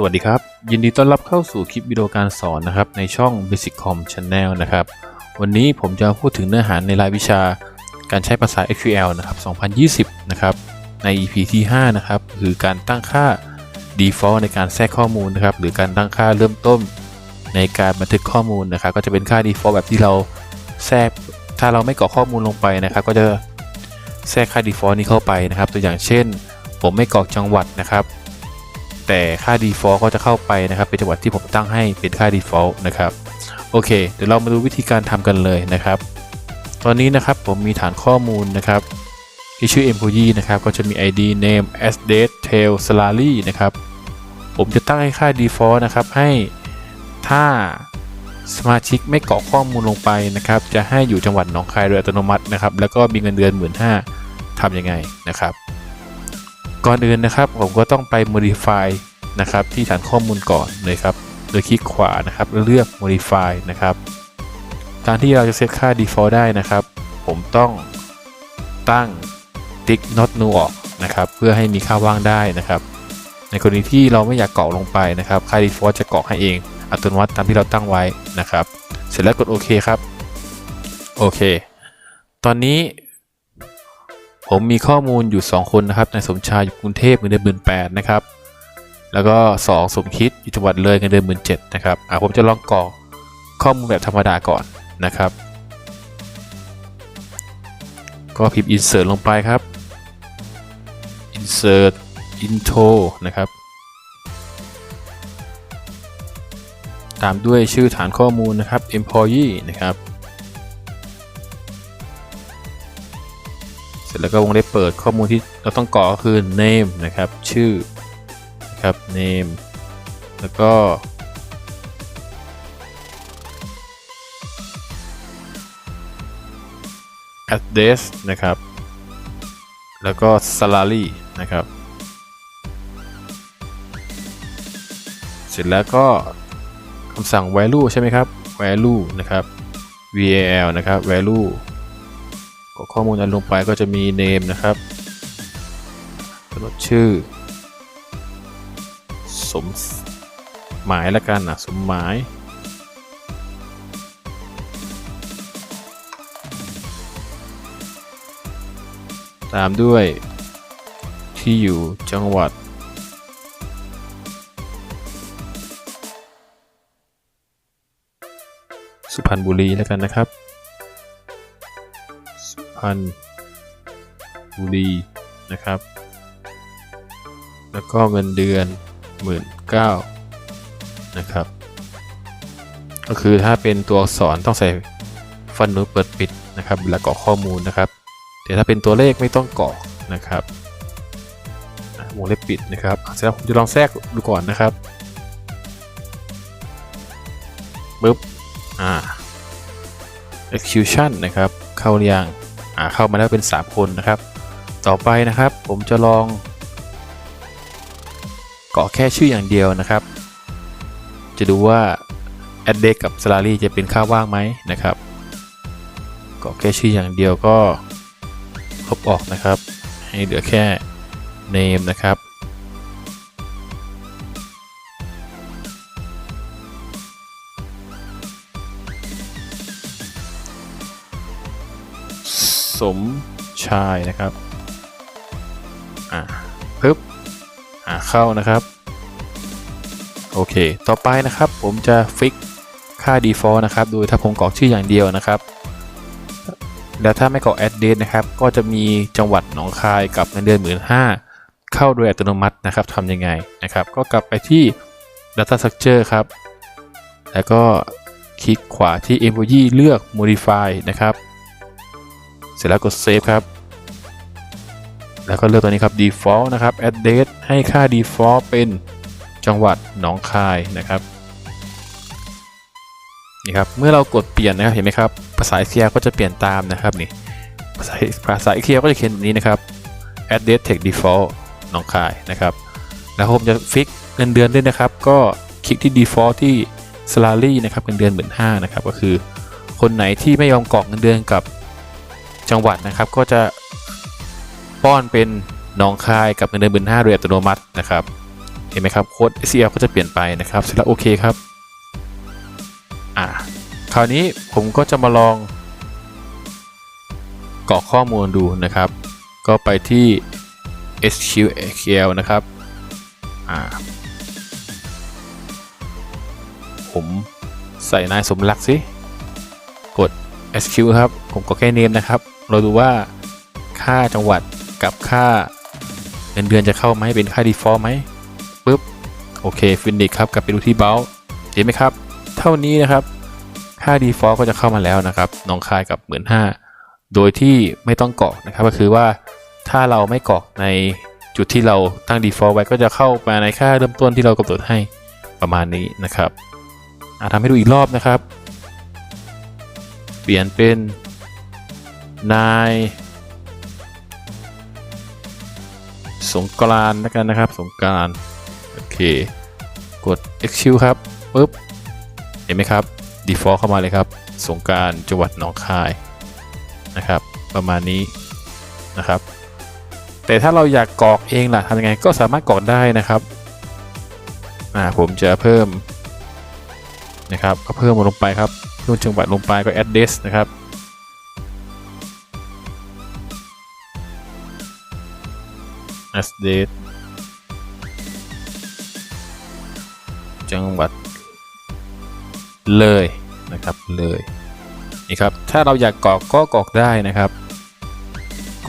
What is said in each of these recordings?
สวัสดีครับ ยินดีต้อนรับเข้าสู่คลิปวิดีโอการสอนนะครับในช่อง Basic Com Channel นะครับ วันนี้ผมจะพูดถึงเนื้อหาในรายวิชาการใช้ภาษา SQL นะครับ 2020 นะครับ ใน EP ที่ 5 นะครับคือการตั้งค่า default ในการแทรกข้อมูลนะครับ หรือการตั้งค่าเริ่มต้นในการบันทึกข้อมูลนะครับ ก็จะเป็นค่า default แบบที่เราแทรกถ้าเราไม่กรอกข้อมูลลงไปนะครับ ก็จะแทรกค่า default นี้เข้าไปนะครับ ตัวอย่างเช่น ผมไม่กรอกจังหวัดนะครับ แต่ค่า default ก็จะเข้าไปนะครับ เป็นจังหวัดที่ผมตั้งให้เป็นค่า default นะครับ โอเค เดี๋ยวเรามาดูวิธีการทำกันเลยนะครับ ตอนนี้นะครับผมมีฐานข้อมูลนะครับที่ชื่อ employee นะครับ ก็จะมี id name as date tail salary นะครับ ผมจะตั้งให้ค่า default นะครับ ให้ถ้าสมาชิกไม่กรอกข้อมูลลงไปนะครับ จะให้อยู่จังหวัดหนองคายโดยอัตโนมัตินะครับ แล้วก็มีเงินเดือน 1 5ื่นห้าทำยังไงนะครับ ก่อนอื่นนะครับ ผมก็ต้องไป modify นะครับที่ฐานข้อมูลก่อนเลยครับ โดยคลิกขวานะครับแล้วเลือก modify นะครับ การที่เราจะเซตค่า default ได้นะครับ ผมต้องตั้ง tick not new ออกนะครับ เพื่อให้มีค่าว่างได้นะครับ ในกรณีที่เราไม่อยากเกรอกลงไปนะครับ ค่า default จะเกรอกให้เอง อัตโนมัติตามที่เราตั้งไว้นะครับ เสร็จแล้วกดโอเคครับ โอเค ตอนนี้ ผมมีข้อมูลอยู่ 2 คนนะครับนายสมชายอยู่กรุงเทพเงินเดือนหมื่นแปดนะครับ แล้วก็ 2 สมคิดอยู่จังหวัดเลยเงินเดือนหมื่นเจ็ดนะครับอะผมจะลองกรอกข้อมูลแบบธรรมดาก่อนนะครับ ก็พิมพ์ insert ลงไปครับ insert into นะครับ ตามด้วยชื่อฐานข้อมูลนะครับ employee นะครับ เสร็จแล้วก็วงเล็บเปิดข้อมูลที่เราต้องกรอกก็คือ name นะครับ ชื่อนะครับ name แล้วก็ address นะครับ แล้วก็ salary นะครับ เสร็จแล้วก็คำสั่ง value ใช่ไหมครับ value นะครับ val นะครับ value กรอกข้อมูลอันลงไปก็จะมี name นะครับกำหนดชื่อ สมหมายละกันนะสมหมายตามด้วยที่อยู่จังหวัด สุพรรณบุรีแล้วกันนะครับ พรรณบุรีนะครับ แล้วก็เงินเดือน 1 9ื่นนะครับ ก็คือถ้าเป็นตัวอักษรต้องใส่ฟันนูเปิดปิดนะครับเวลากรอกข้อมูลนะครับแต่ถ้าเป็นตัวเลขไม่ต้องกรอกนะครับวงเล็บปิดนะครับเสร็จแล้วผมจะลองแทรกดูก่อนนะครับปึ๊บอ่า execution นะครับ เข้าหรือยังอ่า เข้ามาแล้วเป็น 3 คนนะครับ ต่อไปนะครับผมจะลองเกาะแค่ชื่ออย่างเดียวนะครับ จะดูว่า address กับ salary จะเป็นค่าว่างไหมนะครับเกาะแค่ชื่ออย่างเดียวก็ลบออกนะครับ ให้เหลือแค่ name นะครับ สมชายนะครับ อ่าปึ๊บอ่าเข้านะครับ โอเค ต่อไปนะครับผมจะฟิกค่า default นะครับ โดยถ้าผมกรอกชื่ออย่างเดียวนะครับแล้วถ้าไม่กรอก address นะครับ ก็จะมีจังหวัดหนองคายกับเงินเดือนหมื่นห้าเข้าโดยอัตโนมัตินะครับทำยังไงนะครับ ก็กลับไปที่ data structure ครับ แล้วก็คลิกขวาที่ employee เลือก modify นะครับ เสร็จแล้วกด save ครับ แล้วก็เลือกตัวนี้ครับ default นะครับ address ให้ค่า default เป็นจังหวัดหนองคายนะครับนี่ครับเมื่อเรากดเปลี่ยนนะครับเห็นไหมครับภาษา SQL ก็จะเปลี่ยนตามนะครับนี่ภาษาภาษา SQL ก็จะเขียนแบบนี้นะครับ address text default หนองคายนะครับแล้วผมจะฟิกเงินเดือนด้วยนะครับ ก็คลิกที่ default ที่ salary นะครับเงินเดือนหมื่นห้านะครับก็คือคนไหนที่ไม่ยอมกรอกเงินเดือนกับ จังหวัดนะครับก็จะป้อนเป็นหนองคายกับเงินเดือนหมื่นห้าโดยอัตโนมัตินะครับ เห็นไหมครับโค้ด SCL ก็จะเปลี่ยนไปนะครับเสร็จแล้วโอเคครับอ่าคราวนี้ผมก็จะมาลองกรอกข้อมูลดูนะครับ ก็ไปที่ SQL นะครับอ่าผมใส่นายสมรักสิกด SQ ครับ ผมก็แค่เนมนะครับ เราดูว่าค่าจังหวัดกับค่าเงินเดือนจะเข้าไหมเป็นค่า default ไหมปุ๊บโอเคฟินิกครับกลับไปดูที่เบลเห็นไหมครับ เท่านี้นะครับ ค่า default ก็จะเข้ามาแล้วนะครับน้องคายกับ1 5ื่นโดยที่ไม่ต้องกรอกนะครับก็คือว่าถ้าเราไม่กรอกในจุดที่เราตั้ง default ไว้ก็จะเข้ามาในค่าเริ่มต้นที่เรากำหนดให้ประมาณนี้นะครับอะทำให้ดูอีกรอบนะครับ เปลี่ยนเป็น นายสงกรานต์แล้วกันนะครับ สงกรานโอเค กด execute ครับปุ๊บ เห็นไหมครับ default เข้ามาเลยครับ สงการจังหวัดหนองคายนะครับ ประมาณนี้นะครับ แต่ถ้าเราอยากกรอกเองล่ะทำยังไงก็สามารถกรอกได้นะครับอ่าผมจะเพิ่มนะครับก็เพิ่มลงไปครับเพิ่มจังหวัดลงไปก็ address นะครับ address จังหวัด เลยนะครับเลยนี่ครับ ถ้าเราอยากกรอกก็กรอกได้นะครับ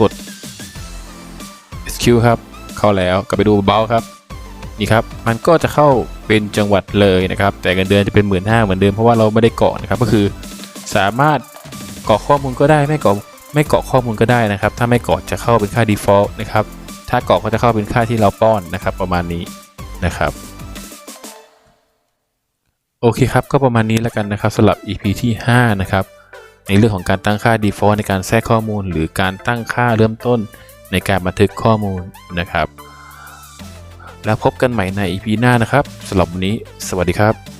กด SQ ครับ เข้าแล้วกลับไปดูเบาครับนี่ครับ มันก็จะเข้าเป็นจังหวัดเลยนะครับ แต่เงินเดือนจะเป็นหมื่นห้าเหมือนเดิมเพราะว่าเราไม่ได้เกาะนะครับก็คือสามารถกรอกข้อมูลก็ได้ไม่กรอกไม่กรอกข้อมูลก็ได้นะครับ ถ้าไม่กรอกจะเข้าเป็นค่า default นะครับ ถ้ากรอกก็จะเข้าเป็นค่าที่เราป้อนนะครับ ประมาณนี้นะครับโอเคครับ ก็ประมาณนี้แล้วกันนะครับสำหรับ EP ที่5นะครับในเรื่องของการตั้งค่า default ในการแทรกข้อมูล หรือการตั้งค่าเริ่มต้นในการบันทึกข้อมูลนะครับ แล้วพบกันใหม่ใน EP หน้านะครับสำหรับวันนี้ สวัสดีครับ